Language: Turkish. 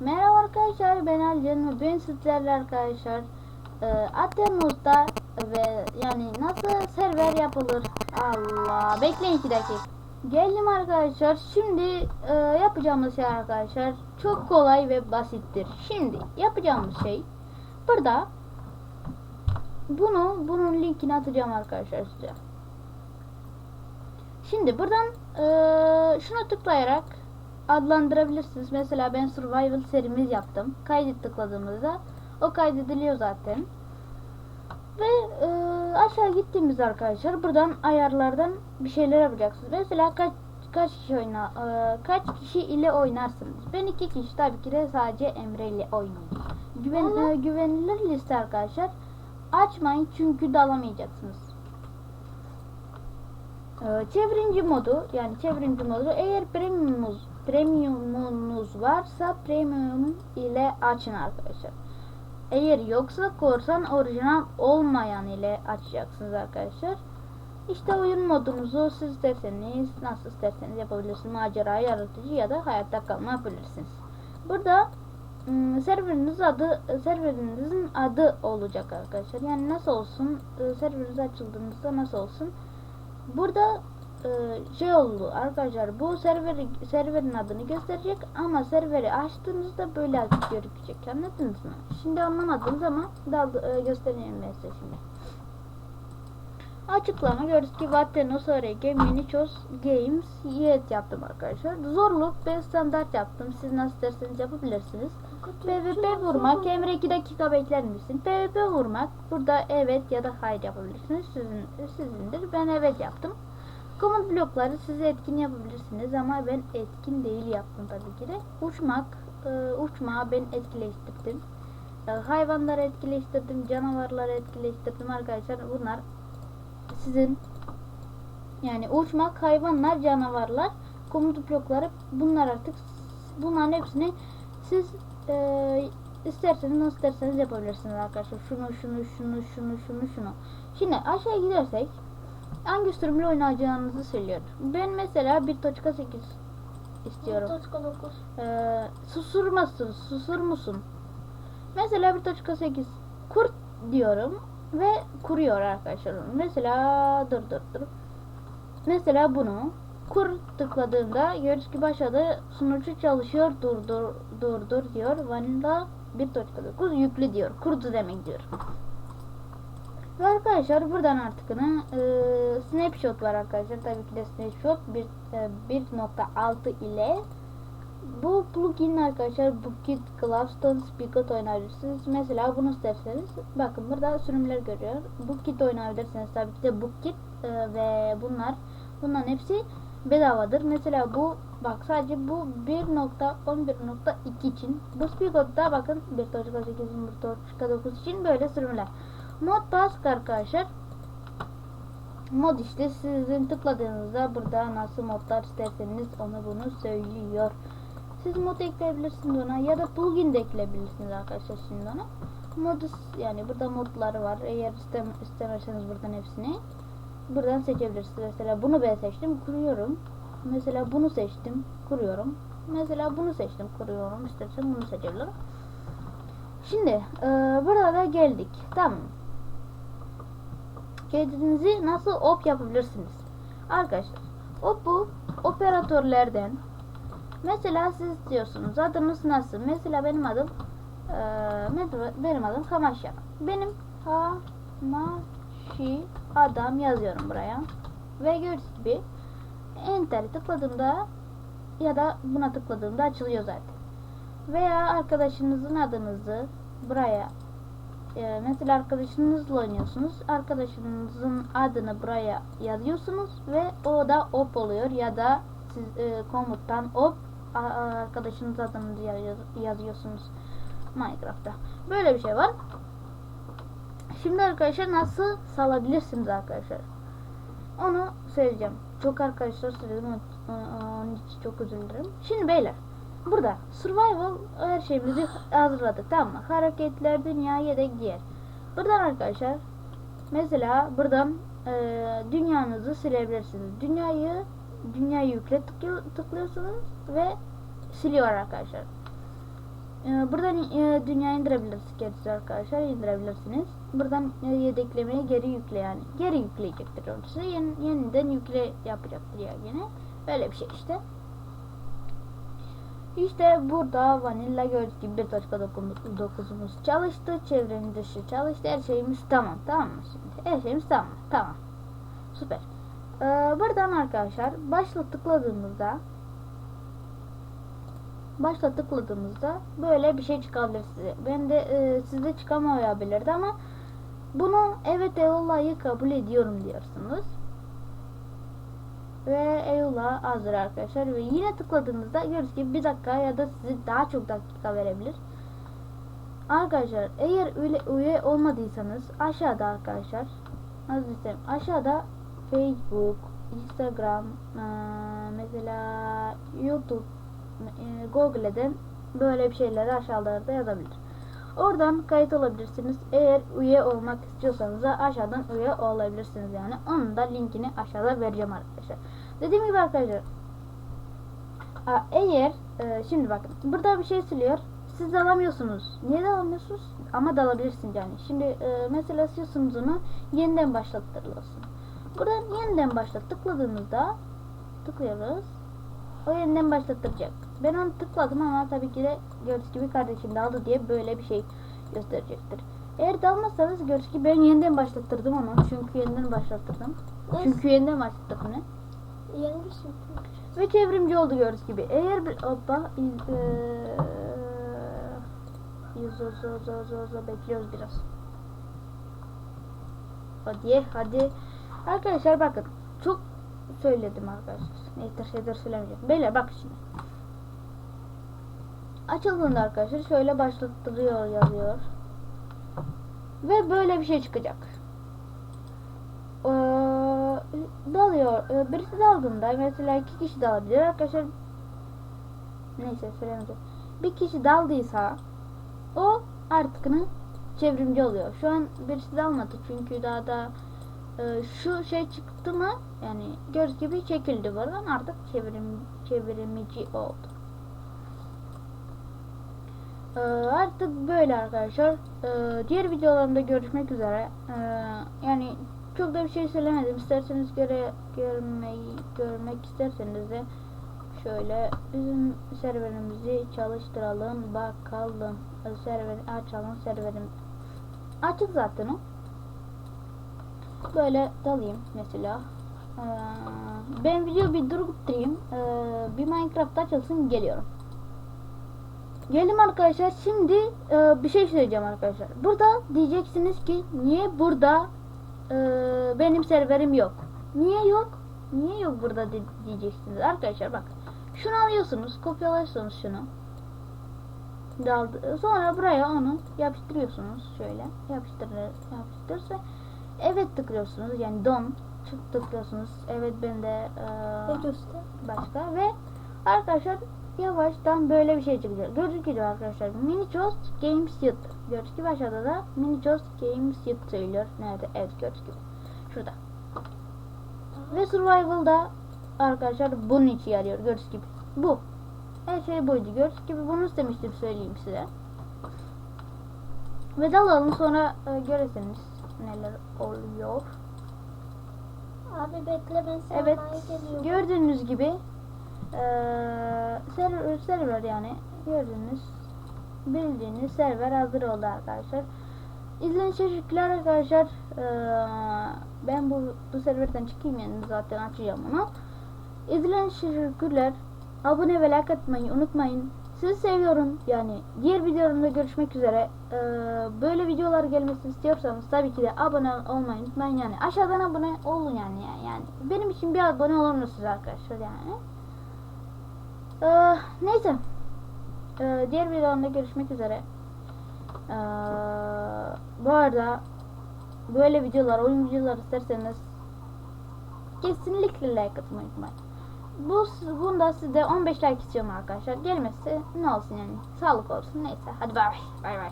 Merhaba arkadaşlar ben Alcan ve ben sizlerle arkadaşlar e, Atemus'ta ve yani nasıl server yapılır? Allah bekleyin iki dakika. Geldim arkadaşlar şimdi e, yapacağımız şey arkadaşlar çok kolay ve basittir. Şimdi yapacağımız şey burada bunu bunun linkini atacağım arkadaşlar size. Şimdi buradan e, şuna tıklayarak adlandırabilirsiniz. Mesela ben survival serimiz yaptım. Kaydet tıkladığımızda o kaydediliyor zaten. Ve e, aşağı gittiğimiz arkadaşlar buradan ayarlardan bir şeyler yapacaksınız. Mesela kaç kaç kişi oyna e, kaç kişi ile oynarsınız. Ben iki kişi tabii ki de sadece Emre ile oynuyorum. Güven, e, güvenilir liste arkadaşlar. Açmayın çünkü dalamayacaksınız. Ee, çevrimci modu yani çevrimci modu eğer premiumunuz premiumunuz varsa premium ile açın arkadaşlar. Eğer yoksa korsan orijinal olmayan ile açacaksınız arkadaşlar. İşte oyun modunuzu siz isterseniz nasıl isterseniz yapabilirsiniz. Macera yaratıcı ya da hayatta kalma yapabilirsiniz. Burada ım, serveriniz adı serverinizin adı olacak arkadaşlar. Yani nasıl olsun e, serveriniz açıldığınızda nasıl olsun Burada e, şey oldu arkadaşlar bu server serverin adını gösterecek ama serveri açtığınızda böyle gözükecek anladınız mı? Şimdi anlamadınız ama dal, e, göstereyim ben size şimdi. Açıklama gördük ki Vattenos Orege Minichos Games Yet yaptım arkadaşlar. Zorluk ben standart yaptım. Siz nasıl isterseniz yapabilirsiniz. PvP vurmak Emre 2 dakika bekler misin? PvP vurmak burada evet ya da hayır yapabilirsiniz. Sizin sizindir. Ben evet yaptım. Komut blokları siz etkin yapabilirsiniz ama ben etkin değil yaptım tabii ki de. Uçmak, e, uçmağı ben etkileştirdim. E, hayvanları etkileştirdim, canavarları etkileştirdim arkadaşlar. Bunlar sizin yani uçmak, hayvanlar, canavarlar, komut blokları bunlar artık bunların hepsini siz e, isterseniz nasıl isterseniz yapabilirsiniz arkadaşlar. Şunu şunu şunu şunu şunu şunu. Şimdi aşağı gidersek hangi sürümle oynayacağınızı söylüyorum. Ben mesela 1.8 istiyorum. 1.9 Ee, susurmasın, susur musun? Mesela 1.8 kurt diyorum ve kuruyor arkadaşlar. Mesela dur dur dur. Mesela bunu kur tıkladığımda görüş ki başladı sunucu çalışıyor dur dur dur dur diyor. Vanilla 1.9 yüklü diyor. Kurdu demek diyor. Ve arkadaşlar buradan artık e, snapshot var arkadaşlar. Tabii ki de snapshot bir, e, 1.6 ile bu plugin arkadaşlar Bookit, Cloudstone, Spigot oynayabilirsiniz. Mesela bunu isterseniz bakın burada sürümler görüyor. Bookit oynayabilirsiniz tabii ki de Bookit e, ve bunlar bunların hepsi bedavadır. Mesela bu bak sadece bu 1.11.2 için bu Spigot'ta bakın 1.8 1.9 için böyle sürümler. Mod task arkadaşlar mod işte sizin tıkladığınızda burada nasıl modlar isterseniz onu bunu söylüyor. Siz mod ekleyebilirsiniz ona ya da plugin de ekleyebilirsiniz arkadaşlar şimdi ona. Modu yani burada modları var. Eğer istem istemezseniz buradan hepsini buradan seçebilirsiniz. Mesela bunu ben seçtim kuruyorum. Mesela bunu seçtim kuruyorum. Mesela bunu seçtim kuruyorum. İstersen bunu seçebilirim. Şimdi e, burada da geldik. Tamam. Kendinizi nasıl op yapabilirsiniz? Arkadaşlar op bu operatörlerden mesela siz diyorsunuz adınız nasıl? Mesela benim adım e, benim adım Kamaşya. Benim Kamaşi adam yazıyorum buraya. Ve gördüğünüz gibi enter tıkladığımda ya da buna tıkladığımda açılıyor zaten. Veya arkadaşınızın adınızı buraya e, mesela arkadaşınızla oynuyorsunuz. Arkadaşınızın adını buraya yazıyorsunuz ve o da op oluyor ya da siz e, komuttan op arkadaşınız adını yaz- yazıyorsunuz Minecraft'ta. Böyle bir şey var. Şimdi arkadaşlar nasıl salabilirsiniz arkadaşlar? Onu söyleyeceğim. Çok arkadaşlar söyledim. Onun için çok özür. Şimdi beyler. Burada survival her şeyimizi hazırladık tamam mı? Hareketler, dünya, yedek, diğer. Buradan arkadaşlar mesela buradan e, dünyanızı silebilirsiniz. Dünyayı dünyayı yükle tıklıyor, tıklıyorsunuz ve siliyor arkadaşlar. Ee, buradan e, dünya indirebilirsiniz arkadaşlar indirebilirsiniz. Buradan e, yedeklemeyi geri yükle yani. Geri yükleyecektir size. Yeni, yeniden yükle yapacaktır ya yine. Böyle bir şey işte. İşte burada vanilla gördüğünüz gibi 1.9'umuz çalıştı. Çevrenin dışı çalıştı. Her şeyimiz tamam. Tamam mı şimdi? Her şeyimiz tamam. Tamam. Süper. Ee, buradan arkadaşlar başla tıkladığımızda başla tıkladığımızda böyle bir şey çıkabilir size. Ben de e, sizde çıkamayabilirdi ama bunu evet eyvallah'ı kabul ediyorum diyorsunuz. Ve eyvallah hazır arkadaşlar ve yine tıkladığınızda görürsünüz ki bir dakika ya da size daha çok dakika verebilir. Arkadaşlar eğer üye, üye olmadıysanız aşağıda arkadaşlar nasıl desem aşağıda Facebook, Instagram, mesela YouTube, Google'den böyle bir şeyleri aşağılarda yazabilir. Oradan kayıt olabilirsiniz. Eğer üye olmak istiyorsanız da aşağıdan üye olabilirsiniz yani. Onun da linkini aşağıda vereceğim arkadaşlar. Dediğim gibi arkadaşlar eğer e, şimdi bakın burada bir şey siliyor. Siz dalamıyorsunuz. Niye dalamıyorsunuz? Ama dalabilirsiniz yani. Şimdi e, mesela istiyorsunuz onu yeniden başlattırılsın. Buradan yeniden başlat tıkladığımızda tıklıyoruz. O yeniden başlattıracak. Ben onu tıkladım ama tabii ki de gördüğünüz gibi kardeşim daldı diye böyle bir şey gösterecektir. Eğer dalmazsanız gördüğünüz gibi ben yeniden başlattırdım onu. Çünkü yeniden başlattırdım. Nasıl? Çünkü yeniden başlattırdım ne? Şey. Ve çevrimci oldu gördüğünüz gibi. Eğer bir hoppa iz, iz, iz, bekliyoruz biraz. Hadi hadi. Arkadaşlar bakın. Çok söyledim arkadaşlar. Yeter şeyler söylemeyeceğim. Beyler bak şimdi. Açıldığında arkadaşlar şöyle başlattırıyor yazıyor. Ve böyle bir şey çıkacak. Ee, dalıyor. Ee, birisi daldığında mesela iki kişi dalabilir arkadaşlar. Neyse söylemeyeceğim. Bir kişi daldıysa o artıkını çevrimci oluyor. Şu an birisi dalmadı çünkü daha da e, şu şey çıktı mı yani göz gibi çekildi buradan artık çevrim çevrimici oldu. Ee, artık böyle arkadaşlar. Ee, diğer videolarımda görüşmek üzere. Ee, yani çok da bir şey söylemedim. İsterseniz göre görmeyi görmek isterseniz de şöyle bizim serverimizi çalıştıralım bakalım. Ee, Server açalım serverim. Açık zaten o. Böyle dalayım mesela. Ben video bir durdurup Ee, bir Minecraft açılsın geliyorum. Geldim arkadaşlar. Şimdi e, bir şey söyleyeceğim arkadaşlar. Burada diyeceksiniz ki niye burada e, benim serverim yok? Niye yok? Niye yok burada de- diyeceksiniz arkadaşlar bak. Şunu alıyorsunuz, kopyalıyorsunuz şunu. Daldı. Sonra buraya onu yapıştırıyorsunuz şöyle. Yapıştır yapıştırsa evet tıklıyorsunuz yani don tıklıyorsunuz. Evet ben de e, başka ve arkadaşlar yavaştan böyle bir şey çıkacak. Gördüğünüz gibi arkadaşlar Mini Toast Games Yut. Gördüğünüz gibi aşağıda da Mini Toast Games Yut söylüyor. Nerede? Evet gördüğünüz gibi. Şurada. Ve Survival'da arkadaşlar bunun için yarıyor. Gördüğünüz gibi. Bu. Her şey buydu. Gördüğünüz gibi bunu istemiştim söyleyeyim size. Ve dalalım sonra e, görürseniz neler oluyor. Abi bekle ben sana Evet. geliyorum. Gördüğünüz gibi eee server, server yani gördüğünüz bildiğiniz server hazır oldu arkadaşlar. İzlediğiniz için teşekkürler arkadaşlar. Eee, ben bu bu serverden çıkayım yani zaten açacağım onu. İzlediğiniz için teşekkürler. Abone ve like atmayı unutmayın. Sizi seviyorum. Yani diğer videolarımda görüşmek üzere. Eee, böyle videolar gelmesini istiyorsanız tabii ki de abone olmayı unutmayın. Yani aşağıdan abone olun yani. Yani benim için bir abone olur musunuz arkadaşlar yani. Eee, neyse. Eee, diğer videolarımda görüşmek üzere. Eee, bu arada böyle videolar, oyun videoları isterseniz kesinlikle like atmayı unutmayın. Bu bunda size 15 like istiyorum arkadaşlar. Gelmezse ne olsun yani. Sağlık olsun. Neyse. Hadi bay bay. Bay bay.